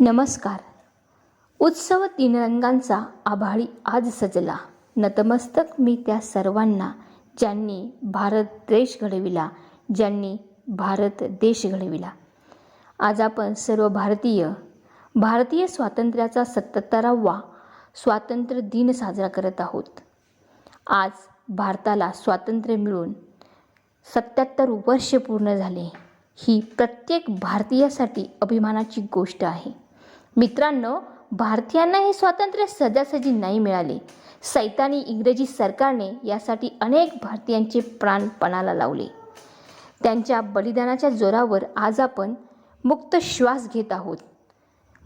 नमस्कार. उत्सव तीन रंगांचा आभाळी आज सजला. नतमस्तक मी त्या सर्वांना ज्यांनी भारत देश घडविला ज्यांनी भारत देश घडविला. आज आपण सर्व भारतीय भारतीय स्वातंत्र्याचा सत्तरावा स्वातंत्र्य दिन साजरा करत आहोत. आज भारताला स्वातंत्र्य मिळून सत्याहत्तर वर्ष पूर्ण झाले. ही प्रत्येक भारतीयासाठी अभिमानाची गोष्ट आहे. मित्रांनो भारतीयांना हे स्वातंत्र्य सहजासहजी नाही मिळाले. सैतानी इंग्रजी सरकारने यासाठी अनेक भारतीयांचे प्राण पणाला लावले. त्यांच्या बलिदानाच्या जोरावर आज आपण मुक्त श्वास घेत आहोत.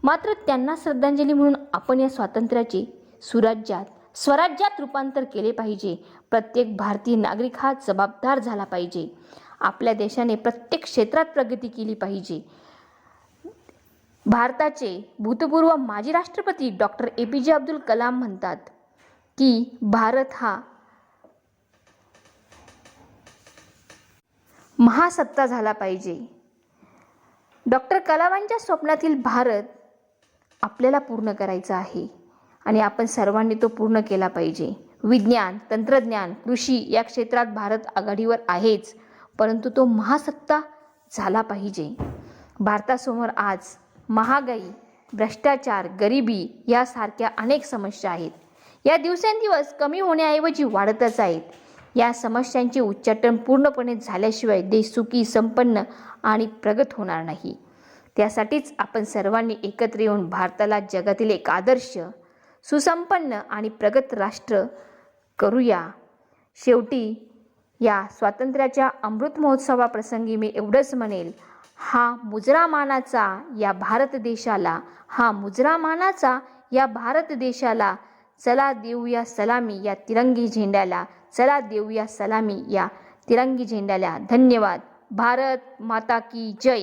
मात्र त्यांना श्रद्धांजली म्हणून आपण या स्वातंत्र्याचे सुराज्यात स्वराज्यात रूपांतर केले पाहिजे. प्रत्येक भारतीय नागरिक हा जबाबदार झाला पाहिजे. आपल्या देशाने प्रत्येक क्षेत्रात प्रगती केली पाहिजे. भारताचे भूतपूर्व माजी राष्ट्रपती डॉक्टर ए पी जे अब्दुल कलाम म्हणतात की भारत हा महासत्ता झाला पाहिजे. डॉक्टर कलामांच्या स्वप्नातील भारत आपल्याला पूर्ण करायचा आहे आणि आपण सर्वांनी तो पूर्ण केला पाहिजे. विज्ञान तंत्रज्ञान कृषी या क्षेत्रात भारत आघाडीवर आहेच परंतु तो महासत्ता झाला पाहिजे. भारतासमोर आज महागाई भ्रष्टाचार गरिबी यासारख्या अनेक समस्या आहेत. या दिवसेंदिवस कमी होण्याऐवजी वाढतच आहेत. या समस्यांचे उच्चाटन पूर्णपणे झाल्याशिवाय देश सुखी संपन्न आणि प्रगत होणार नाही. त्यासाठीच आपण सर्वांनी एकत्र येऊन भारताला जगातील एक आदर्श सुसंपन्न आणि प्रगत राष्ट्र करूया. शेवटी या स्वातंत्र्याच्या अमृत महोत्सवाप्रसंगी मी एवढंच म्हणेल हा मुजरा मानाचा या भारत देशाला हा मुजरा मानाचा या भारत देशाला चला देऊया सलामी या तिरंगी झेंड्याला चला देऊया सलामी या तिरंगी झेंड्याला. धन्यवाद. भारत माता की जय.